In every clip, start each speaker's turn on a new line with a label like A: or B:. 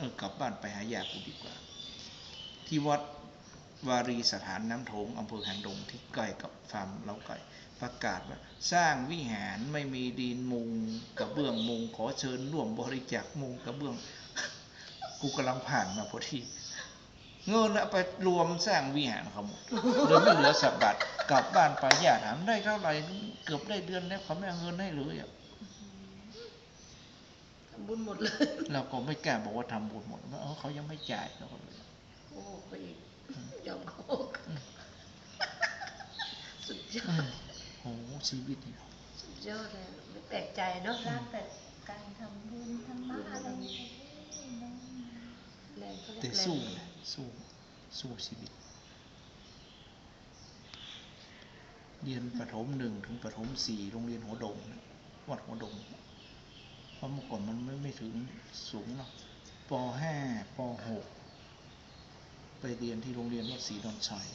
A: เออกลับบ้านไปหายากูดีกว่า ที่วัดวารีสถานน้ำโถงอำเภอหางดงที่ใกล้กับฟาร์มเล้าไก่ประกาศว่าสร้างวิหารไม่มีดินมุงกระเบื้องมุงขอเชิญร่วมบริจาคมุงกระเบื้อง กูกำลังผ่านมาพอดีเงินไปรวมสร้างวิหารเขาหมดเลือไม่เหลือสักบาทกลับบ้านไปญาติถามได้เท่าไหร่เกือบได้เดือนแล้วเขาไม่เอาเงินให้เลยอะ
B: บุญหมดเลย
A: เราก็ไม่กล้าบอกว่าทำบุญหมดว่าเออเขายังไม่จ่ายเราก็เลย
B: โอ้โหไปอีกยอมโกหกสุดยอ
A: อื
B: ด
A: มโอ้โหชีวิตนี่
B: สุดยอดเลยไม่แปลกใจเนาะ
C: รักแต่การทำบุญธรรมะอะไรนี่น้อง
B: แรงเขาเรียก
A: แต่
B: แรง
A: สู้นะสู้สู้ชีวิต เรียนประถมหนึ่งถึงประถมสี่โรงเรียนหัวดงนะวัดหัวดงเพ ราะเมื่อก่อนมันไม่ไม่ถึงสูงหรอกปห้าปหกไปเรียนที่โรงเรียนวัดศรีดอนชัย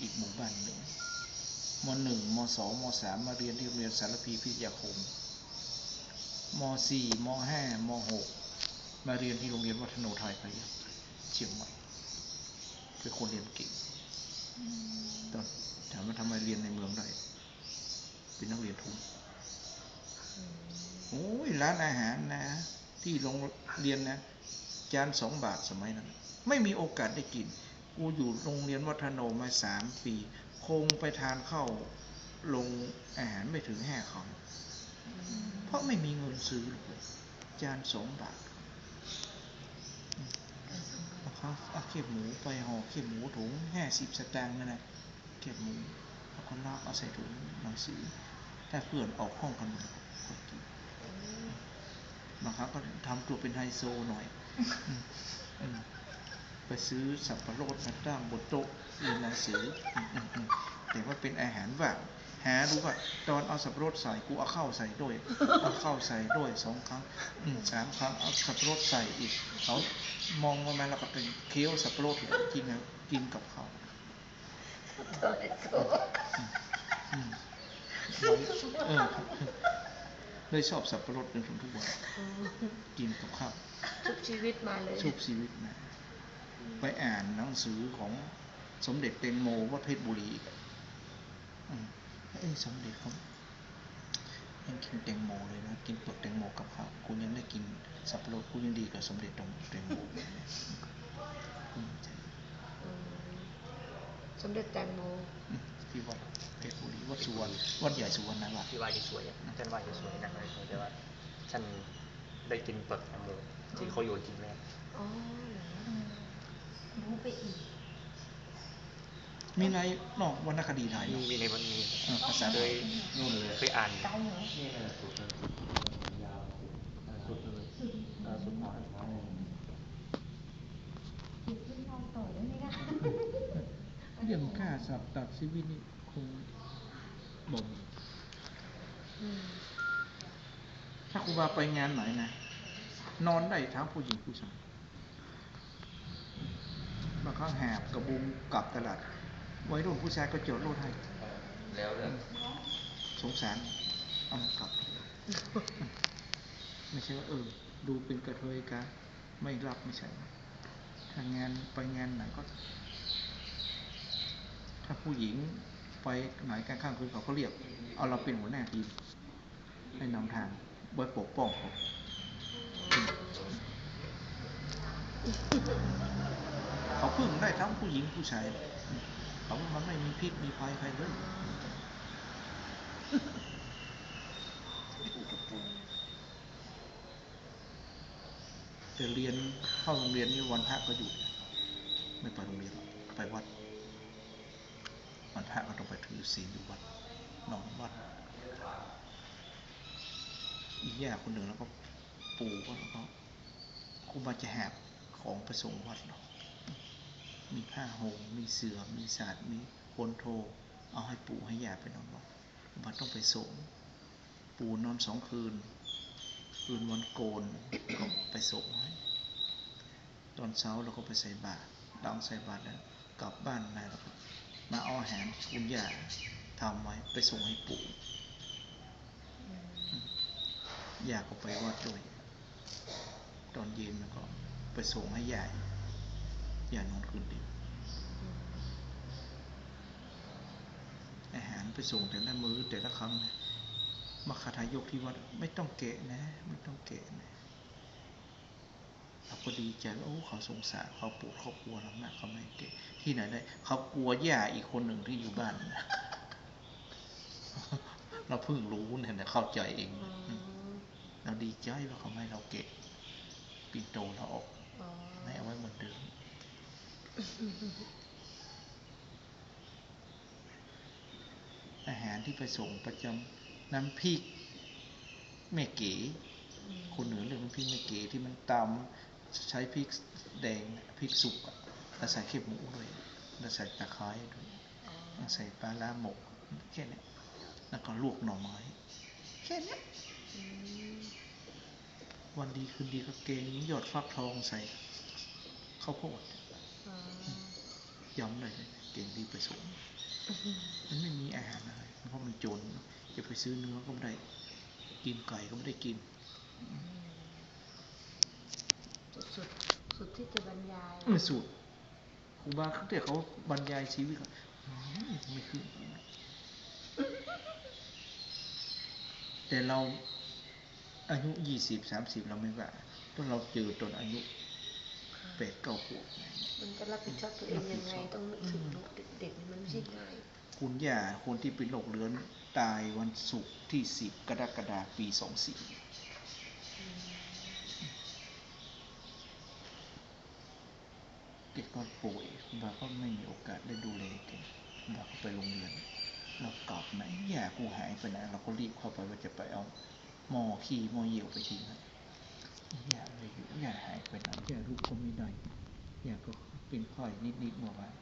A: อีกหมู่บ้านหนึ่งมหนึ่งมสองมสามมาเรียนที่โรงเรียนสารพีพิทยาคมมสี่มห้ามหกมาเรียนที่โรงเรียนวัฒโนไทยพยัคฆ์เชียงใหม่เป็นคนเรียนเก่งตอนถามว่าทำไมเรียนในเมืองได้ เป็นนักเรียนทุน โอ้ยร้านอาหารนะ ที่โรงเรียนนะ จานสองบาทสมัยนั้น ไม่มีโอกาสได้กิน กูอยู่โรงเรียนวัฒโนมาสามปี คงไปทานข้าวโรงอาหารไม่ถึงห้าคำเพราะไม่มีเงินซื้อจานสองบาทเอาข้าเอาเขียบหมูไปห่อเขียบหมูถุงห้าสิบสตางค์นั่นแหละเขียบหมูแล้วก็ลากเอาใส่ถุงหนังสือถ้าเพื่อนออกห้องกันก็กิน บางครั้งก็ทำตัวเป็นไฮโซหน่อยอืมอืมไปซื้อสับปะรดมาตั้งบนโต๊ะเรียนหนังสืออืมอืมอืมแต่ว่าเป็นอาหารว่างหารู้ว่าตอนเอาสับปะรดใส่กูเอาข้าวใส่ด้วยเอาข้าวใส่ด้วยสองครั้งอืมสามครั้งเอาสับปะรดใส่อีกเขามองมาแล้วก็เป็นเคี้ยวสับปะรดกินนะกินกับข้า เออเลยชอบสับปะรดจนถึงทุกวันกินกับข้าว
B: ชุบชีวิตมาเลย
A: ชุบชีวิตนะไปอ่านหนังสือของสมเด็จเตงโมวัดเพชรบุรีอีกอืมเอ้ยสมเด็จเขายังกินแตงโมเลยนะ กินเปลือกแตงโมกับข้าวคุณยังได้กินสับปะรดคุณยังดีกว่าสมเด็จตรงแตงโมภูมิใจ
B: อืมสมเด็จแตงโม
A: อืม ที่วัดเพชรบุรีวัดสุวรรณวัดใหญ่สุวรรณรัตน์
D: ที่ว่าจะสวยอะท่านว่าจะสวยนะเลยแต่ว่าท่านได้กินเปลือกแตงโมที่เขาโยนทิ้งแล้ว
B: อ๋อเหรอ
C: รู้ไปอีก
A: มีในนอกวรรณคดีไทย
D: มี
A: เนาะ
D: มีในวันนี้
A: เออภาษา
D: เค
A: ไท
D: ย
A: ย
D: นู่นเลยเคยอ่าน
C: ไกลเหรอ
D: นี่เลยสุดเลยยาวสุดเลยสุดหน่อย
C: คิดขึ้นเราต่อได้ไหมคะ
A: เรื่องฆ่าสัตว์ตัดชีวิตนี่คงบ่ม
B: อืม
A: ถ้าครูบาไปงานไหนนะนอนได้ทั้งผู้หญิงผู้ชายบางครั้งแหบกระบุงกลับตลาดวัยรุ่นผู้ชายก็จอดรถให้
D: แล้วเรื่อง
A: สงสารเอามากลับ ไม่ใช่ว่าเออ ดูเป็นกระเทยกะไม่รับไม่ใช่ถ้างานไปงานไหนก็ ถ้าผู้หญิงไปไหนกลางค่ำคืนเขาก็เรียก เอาเราเป็นหัวหน้าทีมให้นำทางไว้ปกป้องเขาเขาพึ่งได้ทั้งผู้หญิงผู้ชายเขาว่ามันไม่มีพิษมีภัยใครเลยแต่เรียนเข้าโรงเรียนนี่วันพระก็หยุดไม่ไปโรงเรียนไปวัด พระก็ต้องไปถือศีลอยู่วัดนอนวัดอีกย่าคนหนึ่งแล้วก็ปู่ก็แล้วก็ครูบาจะแหบของไปส่งวัดเนาะมีผ้าห่มมีเสือมีศาสตร์มีโคนโท เอาให้ปู่ให้ย่าไปนอนวัดครูบาต้องไปสงปู่นอนสองคืน คืนวันโกนก็ไปสงให้ตอนเช้าเราก็ไปใส่บาตรหลังใส่บาตรแล้วกลับบ้านมาแล้วก็ มาเอาอาหารคุณย่าทำไว้ไปส่งให้ปู่ย่าก็ไปวัดด้วย ตอนเย็นแล้วก็ไปส่งให้ยายยายนอนคืนเดียว
B: อา
A: หารไปส่งแต่ละมื้อแต่ละครั้งนะมาคาทายกที่วัดไม่ต้องแกะนะ ไม่ต้องแกะนะเราก็ดีใจว่าโอ้เขาสงสารเขาปวดเขากลัวเรามากเขาไม่ ที่ไหนได้เขากลัวย่าอีกคนหนึ่งที่อยู่บ้านนะเราเพิ่งรู้เนี่ยนะเข้าใจเอง
B: อื
A: อืม
B: ม
A: เราดีใจว่าเขาไม่ให้เราเกะปิ่นโตเราออก
B: อ๋อ
A: ไม่เอาไว้เหมือนเดิมอาหารที่ไปส่งประจำน้ำพริกแม่เก๋
B: อืม
A: คนเหนือเรียกน้ำพริกแม่เก๋ที่มันตำใช้พริกแดงพริกสุกอะ แล้วใส่เข็บหมูด้วยแล้วใส่ตะไคร้ด้วย
B: อ๋อ
A: แล้วใส่ปลาล่าหมกแค่เนี้ยแล้วก็ลวกหน่อไม้แค่เนี้ย
B: อืม
A: วันดีคืนดีก็เกงหยอดฟักทองใส่ข้าวโพด
B: อ๋อ
A: ย้ำเลยเก่งดีไปสูงมันไม่มีอาหารอะไรเพราะมันจนจะไปซื้อเนื้อก็ไม่ได้ กินไก่ก็ไม่ได้กิน
B: สุดสุดสุดที่จะบรรยาย
A: ไม่สุด ครูบาเขาแต่เขาบรรยายชีวิตไม่ขึ้นแต่เราอายุยี่สิบสามสิบเราไม่ว่าเพราะเราเจอตอนอายุแปดเก้าขวบ
B: มันจะรับผิดชอบตัวเองยังไงต้องนึกถึงลูกเด็กๆมันไม่ใช่ง่าย
A: คุณย่าคนที่เป็นโรคเรื้อนตายวันศุกร์ที่สิบกรกฎาคมปีสองสี่ เด็กก็ป่วยคุณบาก็ไม่มีโอกาสได้ดูแลแกคุณบาก็ไปโรงเรียนเรากลับมาอย่ากูหายไปไหนเราก็รีบเข้าไปว่าจะไปเอาหมอขี้หมอเยี่ยวไปทิ้งให้อย่าไม่อยู่อย่าหายไปไหนอย่าลูกก็ไม่ได้อย่าก็เป็นค่อยนิดๆเมื่อวาน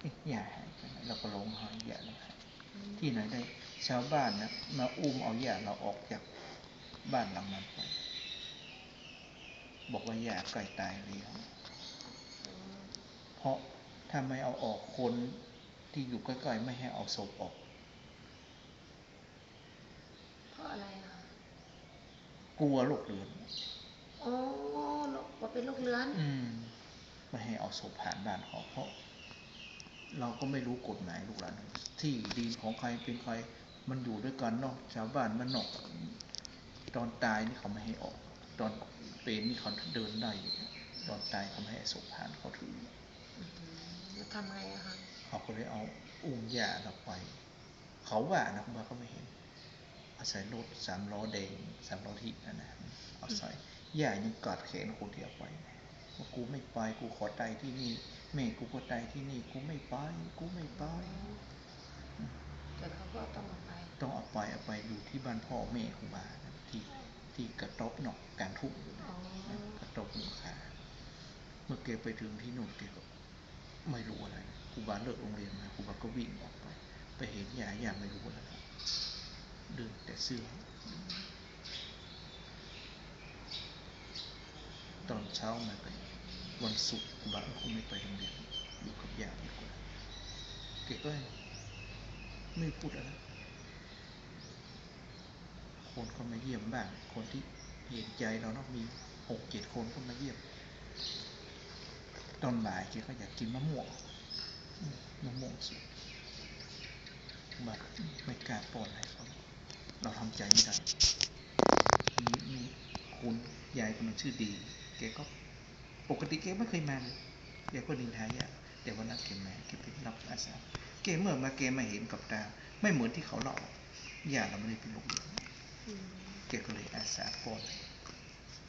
A: เอ๊ะอย่าหายไปไหนเราก็ร้องไห้อย่าร้องไห้ที่ไหนได้ชาวบ้านนะมาอุ้มเอาอย่าเราออกจากบ้านหลังนั้นไป บอกว่าอย่าใกล้ตายแล้วเพ ราะถ้าไม่เอาออกคนที่อยู่ใกล้ๆไม่ให้เอาศพออก
B: เพราะอะไรอะ
A: กลัวโรคเรื้อน
B: อ๋อว่าเป็นโรคเรื้อน
A: อืมไม่ให้เอาศพผ่านบ้านเขาเพราะ เราก็ไม่รู้กฎหมายลูกหลานที่ดินของใครเป็นใครมันอยู่ด้วยกันเนาะชาวบ้านมันเนอกตอนตายนี่เขาไม่ให้ออก ตอนเป็นนี่เขาเดินได้อยู่ตอนตายเขาไม่ให้ศพผ่านเขาถือ
B: อืม แล้วทำไงอะคะ
A: เขาก็เลยเอาอุ้มยาเราไป เขาว่านะคุณบาก็ไม่เห็นเอาใส่รถสามล้อแดงสามล้อที่นั่นนะเอาใส่ย่ายังกอดแขนคนที่เอาไปว่ากูไม่ไปกูขอตายที่นี่แม่กูก็ตายที่นี่ กูไม่ไป กูไม่ไป
B: แต่เขาก็ต้องเอาไป
A: ต้องเอาไปเอาไปอยู่ที่บ้านพ่อแม่ครูบานะที่ที่กระต๊อบหนอกกลางทุ่งอยู่นะ
B: อ๋อ
A: นะกระต๊อบหนุขาเมื่อแกไปถึงที่นู่นแกก็ ไม่รู้อะไรครูบาเลิกโรงเรียนมาครูบาก็วิ่งออกไป ไปเห็นยายยาไม่รู้อะไรเดินแต่เสื้อตอนเช้ามาก็วันศุกร์ครูบาก็คงไม่ไปโรงเรียนอยู่กับยาดีกว่าแกก็ไม่พูดอะไรคนก็มาเยี่ยมบ้าง คนที่เห็นใจเราเนาะมีหกเจ็ดคนก็มาเยี่ยม ตอนบ่ายแกก็อยากกินมะม่วงมะม่วงสุกบัดไม่กล้าป้อนให้เขาเราทำใจไม่ได้มีคุณยายคนหนึงชื่อดีแกก็ปกติแกไม่เคยมาเลยแกก็นินทายาแต่วันนั้นแกมาแกไปรับอาสาแกเมื่อมาแกมาเห็นกับตา ไม่เหมือนที่เขาเล่ายาเราไม่ได้เป็นโรคเรื้อน
B: อืม
A: แกก็เลยอาสาป้อน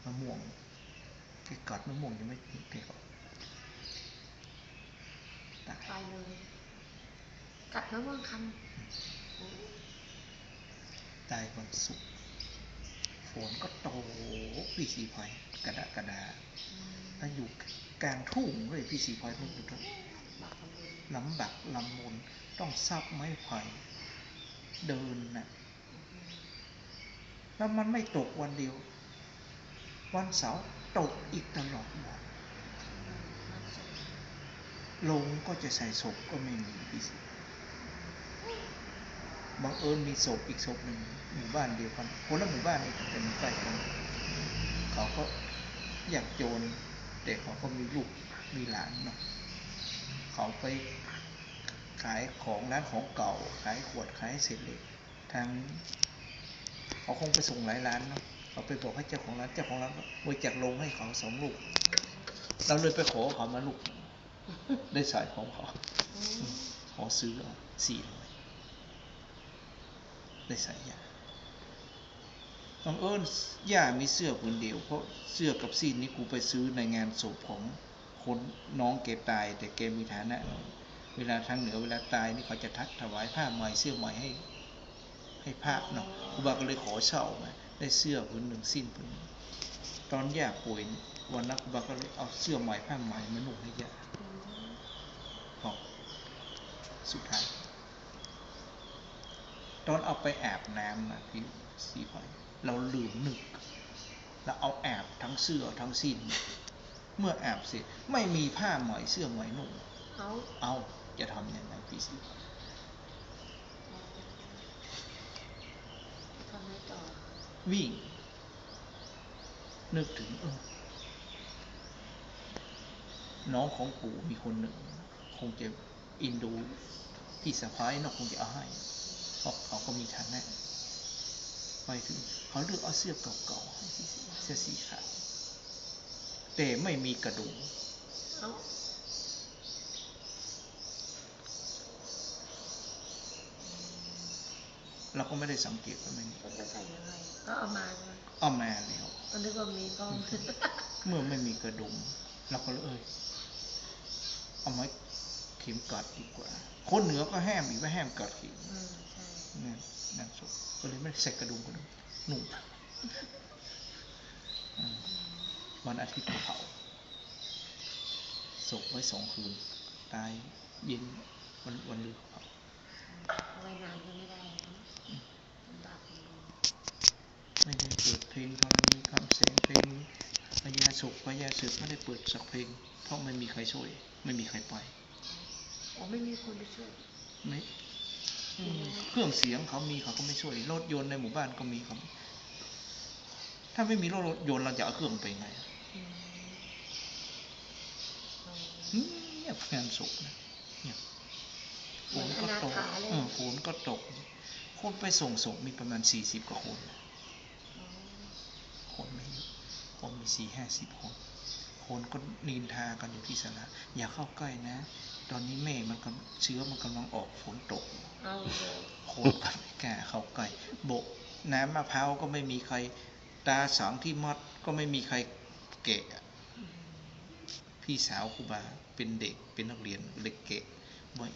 A: มะม่วงแกกัดมะม่วงยังไม่ถึงแกก็ ตาย
B: ไปเลย กัดมะม่วงคำ
A: ตายวันศุกร์ฝนก็โตพี่สีพลอยกระดากระดาถ้าอยู่กลางทุ่งเลยพี่สีพลอยไม่อยู่ตรง
B: บัก
A: ลำบักลำมนต้องซับไม้ไผ่เดินนะแล้วมันไม่ตกวันเดียว วันเสาร์ตกอีกตลอดวัน ลงก็จะใส่ศพก็ไม่มีพี่สิบังเอิญมีศพอีกศพหนึ่งหมู่บ้านเดียวกันคนละหมู่บ้านเองแต่มันใกล้กันเขาก็อยากโจรแต่เขาก็มีลูกมีหลานเนาะเขาไปขายของร้านของเก่า ขายขวดขายเศษเหล็กทางเขาคงไปส่งหลายร้านเนาะเขาไปบอกให้เจ้าของร้านเจ้าของร้านบริจาคลงให้เขาสองลูก เราเลยไปขอเขามาลูก ได้สายของเขาขอซื้อเอาสี่ร้อยได้สายยาบังเอิญย่ามีเสื้อผืนเดียว เพราะเสื้อกับซีนนี้กูไปซื้อในงานศพของคนน้องแกตาย แต่แกมีฐานะเวลาทางเหนือเวลาตายนี่เขาจะทักถวายผ้าใหม่เสื้อใหม่ให้ให้ภาพเนาะครูบาก็เลยขอเช่ามาได้เสื้อผืนหนึ่งสิ้นผืนหนึ่งตอนย่าป่วยวันนั้นครูบาก็เลยเอาเสื้อใหม่ผ้าใหม่มาหนุ่งให้ย่า บอกสุดท้ายตอนเอาไปอาบน้ำนะพี่สีพอยเราลืมนึกเราเอาอาบทั้งเสื้อทั้งสิ้น เมื่ออาบเสร็จไม่มีผ้าใหม่เสื้อใหม่นุ่ง
B: เขา
A: เอาจะทำยังไงพี่สีพอย
B: ทำให้ต่อ
A: วิ่ง นึกถึงเออน้องของปู่มีคนหนึ่ง คงจะอินดูพี่สะพ้ายเนอะคงจะเอาให้เพราะเขาก็มีฐานะไปถึงเขาเลือกเอาเสื้อเก่าๆให้พี่สีเสื้อสีขาวแต่ไม่มีกระดุม
B: เอ้า
A: เราก็ไม่ได้สังเกตว่ามันมี
B: เขาจะใส่ยังไงก็เอามาใช่ไหม
A: เอามาแล้ว
B: ตอนนึกว่ามีก็
A: เมื่อไม่มีกระดุมเราก็เลยเอยเอาไม้เข็มกัดดีกว่า คนเหนือก็แห้มอีกว่าแห้มกัดเข็ม
B: อืมใช่
A: นั่นนั่นศพก็เลยไม่ได้ใส่กระดุมกระดุมหนุ่มอืมวันอาทิตย์ก็เผาศพไว้สองคืน ตายเย็นวันวันลือเผา
B: เอาไว้นานก็ไม่ได้นะลำบากจริง
A: ไม่ได้เปิดเพลงธรณีคำแสงเพลงพญาสุขพญาศึกไม่ได้เปิดสักเพลง เพราะไม่มีใครช่วย ไม่มีใครไป
B: อ๋อไม่มีคนไปช่วย
A: ไม่อืมเครื่องเสียงเขามีเขาก็ไม่ช่วยรถยนต์ในหมู่บ้านก็มีเขาถ้าไม่มีรถยนต์เราจะเอาเครื่องไปไง
B: อืมอ๋อ
A: อืมเงียบงานศพนะเงียบฝนก็ตก
B: เหมือนอนาถาเลย
A: เออฝนก็ตก คนไปส่งศพมีประมาณสี่สิบกว่าคน
B: อ๋อ
A: คนไม่เยอะคนมีสี่ห้าสิบคนคนก็นินทากันอยู่ที่สระอย่าเข้าใกล้นะ ตอนนี้แม่มันกำเชื้อมันกำลังออกฝนตก
B: เอาเลย
A: คนก็ไม่กล้าเข้าใกล้โบกน้ำมะพร้าวก็ไม่มีใคร ตาสังที่มัดก็ไม่มีใครเกะ
B: อืม
A: พี่สาวครูบาเป็นเด็กเป็นนักเรียนเด็กเกะว่า